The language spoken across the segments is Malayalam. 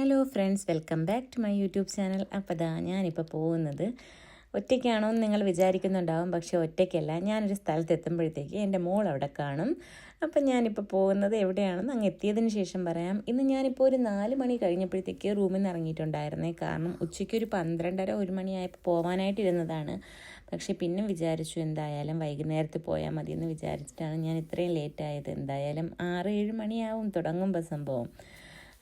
Hello friends welcome back to my YouTube channel അപ്പോൾ ഇതാ ഞാനിപ്പോൾ പോകുന്നത്. ഒറ്റയ്ക്കാണോ എന്ന് നിങ്ങൾ വിചാരിക്കുന്നുണ്ടാവും. പക്ഷേ ഒറ്റയ്ക്കല്ല. ഞാനൊരു സ്ഥലത്ത് എത്തുമ്പോഴത്തേക്ക് എന്റെ മോൾ അവിടെ കാണും. അപ്പം ഞാനിപ്പോൾ പോകുന്നത് എവിടെയാണെന്ന് അങ്ങ് എത്തിയതിന് ശേഷം പറയാം. ഇന്ന് ഞാനിപ്പോൾ ഒരു നാല് മണി കഴിഞ്ഞപ്പോഴത്തേക്ക് റൂമിൽ നിന്ന് ഇറങ്ങിയിട്ടുണ്ടായിരുന്നേ. കാരണം ഉച്ചയ്ക്ക് ഒരു പന്ത്രണ്ടര ഒരു മണിയായപ്പോൾ പോകാനായിട്ടിരുന്നതാണ് പക്ഷേ പിന്നെ വിചാരിച്ചു എന്തായാലും വൈകുന്നേരത്ത് പോയാൽ മതി എന്ന് വിചാരിച്ചിട്ടാണ് ഞാൻ ഇത്രയും ലേറ്റായത് എന്തായാലും ആറ് ഏഴ് മണിയാവും. തുടങ്ങുമ്പോൾ സംഭവം.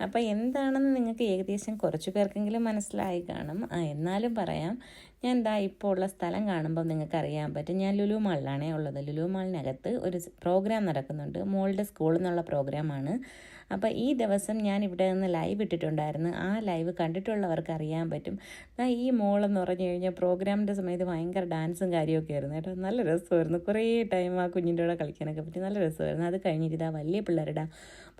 അപ്പോൾ എന്താണെന്ന് നിങ്ങൾക്ക് ഏകദേശം കുറച്ച് പേർക്കെങ്കിലും മനസ്സിലായി കാണും. എന്നാലും പറയാം ഞാൻ എന്താ ഇപ്പോൾ ഉള്ള സ്ഥലം കാണുമ്പോൾ നിങ്ങൾക്ക് അറിയാൻ പറ്റും. ഞാൻ ലുലു മാളിലാണേ ഉള്ളത്. ലുലു മാളിനകത്ത് ഒരു പ്രോഗ്രാം നടക്കുന്നുണ്ട്. മോളുടെ സ്കൂളിൽ നിന്നുള്ള പ്രോഗ്രാമാണ് അപ്പോൾ ഈ ദിവസം ഞാൻ ഇവിടെ നിന്ന് ലൈവ് ഇട്ടിട്ടുണ്ടായിരുന്നു. ആ ലൈവ് കണ്ടിട്ടുള്ളവർക്ക് അറിയാൻ പറ്റും. ഈ മോളെന്ന് പറഞ്ഞു കഴിഞ്ഞാൽ പ്രോഗ്രാമിന്റെ സമയത്ത് ഭയങ്കര ഡാൻസും കാര്യമൊക്കെ ആയിരുന്നു കേട്ടോ. നല്ല രസമായിരുന്നു. കുറേ ടൈം ആ കുഞ്ഞിന്റെ കൂടെ കളിക്കാനൊക്കെ പറ്റി. നല്ല രസമായിരുന്നു. അത് കഴിഞ്ഞിട്ട് വലിയ പിള്ളേരുടെ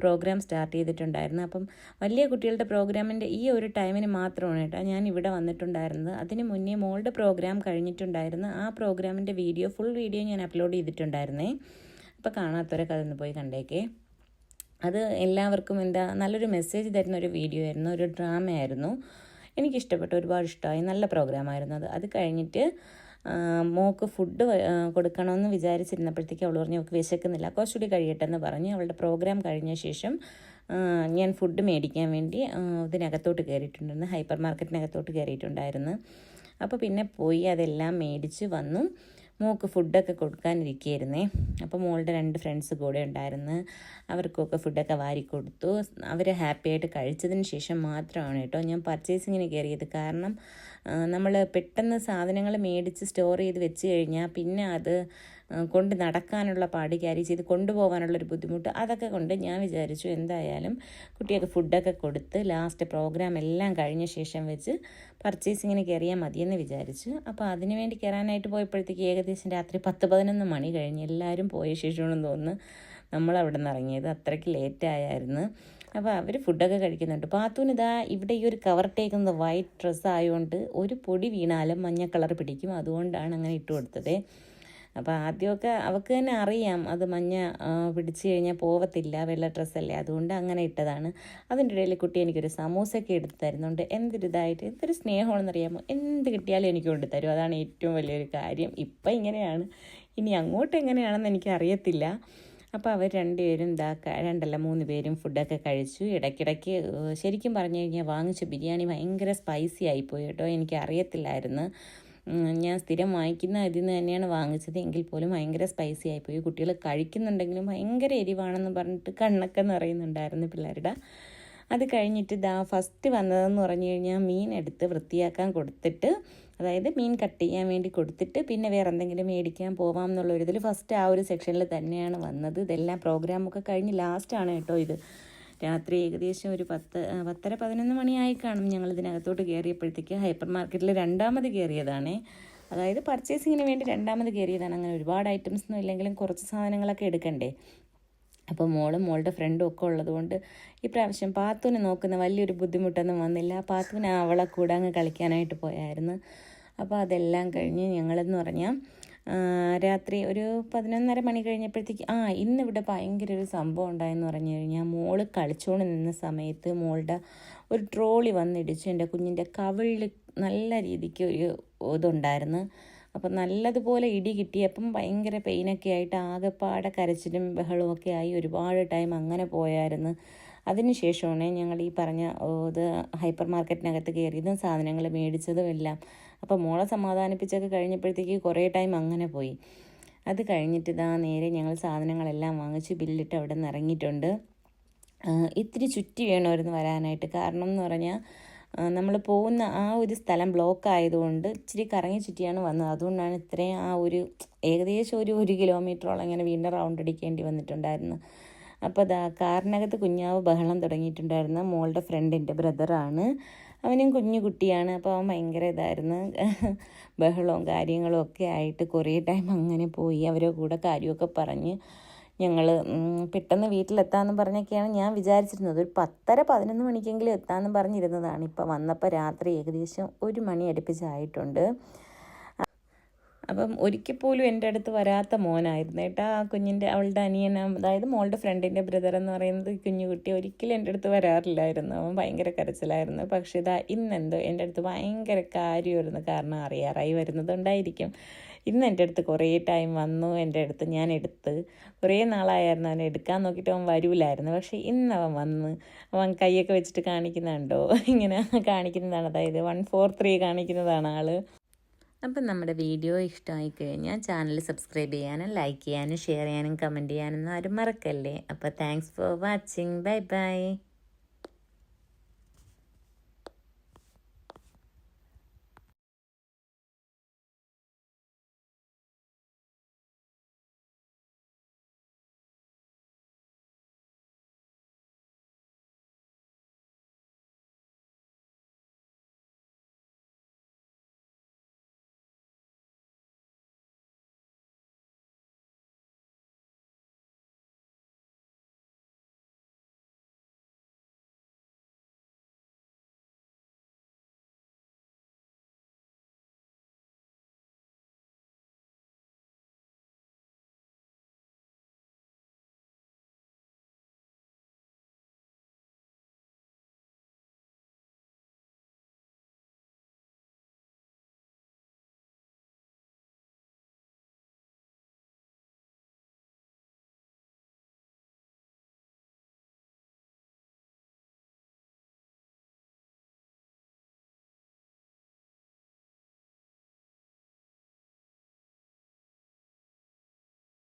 പ്രോഗ്രാം സ്റ്റാർട്ട് ചെയ്തിട്ടുണ്ടായിരുന്നു. അപ്പം വലിയ കുട്ടികളുടെ പ്രോഗ്രാമിന്റെ ഈ ഒരു ടൈമിന് മാത്രമാണ് കേട്ടോ ഞാൻ ഇവിടെ വന്നിട്ടുണ്ടായിരുന്നത്. അതിന് മുന്നേ മോളുടെ പ്രോഗ്രാം കഴിഞ്ഞിട്ടുണ്ടായിരുന്നു. ആ പ്രോഗ്രാമിന്റെ വീഡിയോ ഫുൾ വീഡിയോ ഞാൻ അപ്ലോഡ് ചെയ്തിട്ടുണ്ടായിരുന്നേ. അപ്പോൾ കാണാത്തവരൊക്കെ അതൊന്ന് പോയി കണ്ടേക്കേ. അത് എല്ലാവർക്കും എന്താ നല്ലൊരു മെസ്സേജ് തരുന്ന ഒരു വീഡിയോ ആയിരുന്നു ഒരു ഡ്രാമ ഡ്രാമയായിരുന്നു എനിക്കിഷ്ടപ്പെട്ടു ഒരുപാട് ഇഷ്ടമായി. നല്ല പ്രോഗ്രാമായിരുന്നു അത്. അത് കഴിഞ്ഞിട്ട് മോക്ക് ഫുഡ് കൊടുക്കണമെന്ന് വിചാരിച്ചിരുന്നപ്പോഴത്തേക്ക് അവൾ പറഞ്ഞു അവൾക്ക് വിശക്കുന്നില്ല. കുറച്ചുകൂടി കഴിയട്ടെ എന്ന് പറഞ്ഞ്. അവളുടെ പ്രോഗ്രാം കഴിഞ്ഞ ശേഷം ഞാൻ ഫുഡ് മേടിക്കാൻ വേണ്ടി ഇതിനകത്തോട്ട് കയറിയിട്ടുണ്ടായിരുന്നു. ഹൈപ്പർ മാർക്കറ്റിനകത്തോട്ട് കയറിയിട്ടുണ്ടായിരുന്നു. അപ്പോൾ പിന്നെ പോയി അതെല്ലാം മേടിച്ച് വന്നു. മോൾക്ക് ഫുഡൊക്കെ കൊടുക്കാനിരിക്കുകയായിരുന്നേ അപ്പോൾ മോളുടെ രണ്ട് ഫ്രണ്ട്സ് കൂടെ ഉണ്ടായിരുന്നു. അവർക്കൊക്കെ ഫുഡൊക്കെ വാരി കൊടുത്തു. അവർ ഹാപ്പിയായിട്ട് കഴിച്ചതിന് ശേഷം മാത്രമാണ് കേട്ടോ ഞാൻ പർച്ചേസിങ്ങിന് കയറിയത്. കാരണം നമ്മൾ പെട്ടെന്ന് സാധനങ്ങൾ മേടിച്ച് സ്റ്റോർ ചെയ്ത് വെച്ച് കഴിഞ്ഞാൽ പിന്നെ അത് കൊണ്ട് നടക്കാനുള്ള പാട് ക്യാരി ചെയ്ത് കൊണ്ടുപോകാനുള്ളൊരു ബുദ്ധിമുട്ട് അതൊക്കെ കൊണ്ട് ഞാൻ വിചാരിച്ചു എന്തായാലും കുട്ടികൾക്ക് ഫുഡൊക്കെ കൊടുത്ത് ലാസ്റ്റ് പ്രോഗ്രാം എല്ലാം കഴിഞ്ഞ ശേഷം വെച്ച് പർച്ചേസിങ്ങിന് കയറിയാൽ മതിയെന്ന് വിചാരിച്ചു. അപ്പോൾ അതിന് വേണ്ടി കയറാനായിട്ട് പോയപ്പോഴത്തേക്ക് ഏകദേശം രാത്രി പത്ത് പതിനൊന്ന് മണി കഴിഞ്ഞ് എല്ലാവരും പോയ ശേഷമാണെന്ന് തോന്നുന്നു നമ്മൾ അവിടെ നിന്ന് ഇറങ്ങിയത്. അത്രയ്ക്ക് ലേറ്റായായിരുന്നു അപ്പോൾ അവർ ഫുഡൊക്കെ കഴിക്കുന്നുണ്ട്. പാത്തൂന് ഇതാ ഇവിടെ ഈ ഒരു കവർ ടേക്കുന്നത് വൈറ്റ് ഡ്രസ്സ് ആയതുകൊണ്ട് ഒരു പൊടി വീണാലും മഞ്ഞ കളർ പിടിക്കും. അതുകൊണ്ടാണ് അങ്ങനെ ഇട്ട് കൊടുത്തത്. അപ്പോൾ ആദ്യമൊക്കെ അവൾക്ക് തന്നെ അറിയാം അത് മഞ്ഞ പിടിച്ചു കഴിഞ്ഞാൽ പോവത്തില്ല വെള്ള ഡ്രസ്സല്ലേ അതുകൊണ്ട് അങ്ങനെ ഇട്ടതാണ്. അതിന്റെ ഇടയിൽ കുട്ടി എനിക്കൊരു സമൂസയൊക്കെ എടുത്ത് തരുന്നുണ്ട്. എന്തൊരു ഇതായിട്ട് എന്തൊരു സ്നേഹമാണെന്നറിയാമോ? എന്ത് കിട്ടിയാലും എനിക്ക് കൊണ്ട് തരും. അതാണ് ഏറ്റവും വലിയൊരു കാര്യം. ഇപ്പം ഇങ്ങനെയാണ്. ഇനി അങ്ങോട്ട് എങ്ങനെയാണെന്ന് എനിക്ക് അറിയത്തില്ല അപ്പോൾ അവർ രണ്ടുപേരും ഇതാ രണ്ടല്ല മൂന്ന് പേരും ഫുഡൊക്കെ കഴിച്ചു. ഇടയ്ക്കിടയ്ക്ക് ശരിക്കും പറഞ്ഞു കഴിഞ്ഞാൽ വാങ്ങിച്ച ബിരിയാണി ഭയങ്കര സ്പൈസി ആയിപ്പോയി കേട്ടോ. എനിക്ക് അറിയത്തില്ലായിരുന്നു ഞാൻ സ്ഥിരം വാങ്ങിക്കുന്ന ഇതിൽ നിന്ന് തന്നെയാണ് വാങ്ങിച്ചത്. എങ്കിൽ പോലും ഭയങ്കര സ്പൈസി ആയിപ്പോയി. കുട്ടികൾ കഴിക്കുന്നുണ്ടെങ്കിലും ഭയങ്കര എരിവാണെന്ന് പറഞ്ഞിട്ട് കണ്ണൊക്കെ നിറയുന്നുണ്ടായിരുന്നു പിള്ളേരുടെ. അത് കഴിഞ്ഞിട്ട് ദാ ഫസ്റ്റ് വന്നതെന്ന് പറഞ്ഞു കഴിഞ്ഞാൽ മീൻ എടുത്ത് വൃത്തിയാക്കാൻ കൊടുത്തിട്ട് അതായത് മീൻ കട്ട് ചെയ്യാൻ വേണ്ടി കൊടുത്തിട്ട് പിന്നെ വേറെ എന്തെങ്കിലും മേടിക്കാൻ പോവാം എന്നുള്ള ഒരു ഇതിൽ ഫസ്റ്റ് ആ ഒരു സെക്ഷനിൽ തന്നെയാണ് വന്നത്. ഇതെല്ലാം പ്രോഗ്രാമൊക്കെ കഴിഞ്ഞ് ലാസ്റ്റാണ് കേട്ടോ ഇത്. രാത്രി ഏകദേശം ഒരു പത്ത് പത്തര പതിനൊന്ന് മണിയായി കാണും ഞങ്ങൾ ഇതിനകത്തോട്ട് കയറിയപ്പോഴത്തേക്ക് ഹൈപ്പർ മാർക്കറ്റിൽ രണ്ടാമത് കയറിയതാണേ അതായത് പർച്ചേസിങ്ങിന് വേണ്ടി രണ്ടാമത് കയറിയതാണ് അങ്ങനെ ഒരുപാട് ഐറ്റംസ് ഒന്നും ഇല്ലെങ്കിലും കുറച്ച് സാധനങ്ങളൊക്കെ എടുക്കണ്ടേ. അപ്പോൾ മോളും മോളുടെ ഫ്രണ്ടും ഒക്കെ ഉള്ളതുകൊണ്ട് ഈ പ്രാവശ്യം പാത്തുവിനെ നോക്കുന്ന വലിയൊരു ബുദ്ധിമുട്ടൊന്നും വന്നില്ല. പാത്തുവിന് അവളെ കൂടെ അങ്ങ് കളിക്കാനായിട്ട് പോയായിരുന്നു. അപ്പോൾ അതെല്ലാം കഴിഞ്ഞ് ഞങ്ങളെന്ന് പറഞ്ഞാൽ രാത്രി ഒരു പതിനൊന്നര മണി കഴിഞ്ഞപ്പോഴത്തേക്ക് ആ ഇന്നിവിടെ ഭയങ്കര ഒരു സംഭവം ഉണ്ടായെന്ന് പറഞ്ഞു കഴിഞ്ഞാൽ മോൾ കളിച്ചുകൊണ്ട് നിന്ന സമയത്ത് മോളുടെ ഒരു ട്രോളി വന്നിടിച്ചു. എന്റെ കുഞ്ഞിന്റെ കവിളിൽ നല്ല രീതിക്ക് ഒരു ഇതുണ്ടായിരുന്നു. അപ്പം നല്ലതുപോലെ ഇടി കിട്ടിയപ്പം ഭയങ്കര പെയിനൊക്കെ ആയിട്ട് ആകെപ്പാടെ കരച്ചിലും ബഹളവും ഒക്കെ ആയി ഒരുപാട് ടൈം അങ്ങനെ പോയായിരുന്നു. അതിനുശേഷമാണ് ഞങ്ങൾ ഈ പറഞ്ഞ ഇത് ഹൈപ്പർ മാർക്കറ്റിനകത്ത് കയറിയതും സാധനങ്ങൾ മേടിച്ചതും എല്ലാം. അപ്പോൾ മോളെ സമാധാനിപ്പിച്ചൊക്കെ കഴിഞ്ഞപ്പോഴത്തേക്ക് കുറേ ടൈം അങ്ങനെ പോയി. അത് കഴിഞ്ഞിട്ട് ഇതാ നേരെ ഞങ്ങൾ സാധനങ്ങളെല്ലാം വാങ്ങിച്ച് ബില്ലിട്ട് അവിടെ നിന്ന് ഇറങ്ങിയിട്ടുണ്ട് ഇത്തിരി ചുറ്റി വേണമായിരുന്നു വരാനായിട്ട്. കാരണം എന്ന് പറഞ്ഞാൽ നമ്മൾ പോകുന്ന ആ ഒരു സ്ഥലം ബ്ലോക്ക് ആയതുകൊണ്ട് ഇച്ചിരി കറങ്ങി ചുറ്റിയാണ് വന്നത്. അതുകൊണ്ടാണ് ഇത്രയും ആ ഒരു ഏകദേശം ഒരു ഒരു കിലോമീറ്ററോളം ഇങ്ങനെ വീണ്ടും റൗണ്ട് അടിക്കേണ്ടി വന്നിട്ടുണ്ടായിരുന്നു. അപ്പോൾ അതാ കാറിനകത്ത് കുഞ്ഞാവ് ബഹളം തുടങ്ങിയിട്ടുണ്ടായിരുന്ന. മോളുടെ ഫ്രണ്ടിന്റെ ബ്രദറാണ് അവനും കുഞ്ഞു കുട്ടിയാണ്. അപ്പോൾ അവൻ ഭയങ്കര ഇതായിരുന്നു. ബഹളവും കാര്യങ്ങളും ഒക്കെ ആയിട്ട് കുറേ ടൈം അങ്ങനെ പോയി. അവരുടെ കൂടെ കാര്യമൊക്കെ പറഞ്ഞ് ഞങ്ങൾ പെട്ടെന്ന് വീട്ടിലെത്താമെന്ന് പറഞ്ഞൊക്കെയാണ് ഞാൻ വിചാരിച്ചിരുന്നത്. ഒരു പത്തര പതിനൊന്ന് മണിക്കെങ്കിലും എത്താമെന്ന് പറഞ്ഞിരുന്നതാണ്. ഇപ്പോൾ വന്നപ്പോൾ രാത്രി ഏകദേശം ഒരു മണി അടുപ്പിച്ചായിട്ടുണ്ട്. അപ്പം ഒരിക്കൽ പോലും എന്റെ അടുത്ത് വരാത്ത മോനായിരുന്നു. ഏട്ടാ ആ കുഞ്ഞിന്റെ അവളുടെ അനിയൻ അതായത് മോളുടെ ഫ്രണ്ടിന്റെ ബ്രദർ എന്ന് പറയുന്നത് ഈ കുഞ്ഞു കുട്ടി ഒരിക്കലും എന്റെ അടുത്ത് വരാറില്ലായിരുന്നു. അവൻ ഭയങ്കര കരച്ചിലായിരുന്നു. പക്ഷേ ഇതാ ഇന്നെന്തോ എന്റെ അടുത്ത് ഭയങ്കര കാര്യമായിരുന്നു. കാരണം അറിയാറായി വരുന്നതുകൊണ്ടായിരിക്കും ഇന്ന് എന്റെ അടുത്ത് കുറേ ടൈം വന്നു എന്റെ അടുത്ത് ഞാൻ എടുത്ത്. കുറേ നാളായിരുന്നു അവനെ എടുക്കാൻ നോക്കിയിട്ട് അവൻ വരൂലായിരുന്നു. പക്ഷേ ഇന്ന് അവൻ വന്ന് അവൻ കൈയൊക്കെ വെച്ചിട്ട് കാണിക്കുന്നുണ്ടോ? ഇങ്ങനെ കാണിക്കുന്നതാണ്. അതായത് വൺ ഫോർ ത്രീ കാണിക്കുന്നതാണ് ആൾ അപ്പം നമ്മുടെ വീഡിയോ ഇഷ്ടമായി കഴിഞ്ഞാൽ ചാനൽ സബ്സ്ക്രൈബ് ചെയ്യാനും ലൈക്ക് ചെയ്യാനും ഷെയർ ചെയ്യാനും കമന്റ് ചെയ്യാനൊന്നും ആരും മറക്കല്ലേ? അപ്പോൾ thanks for watching bye bye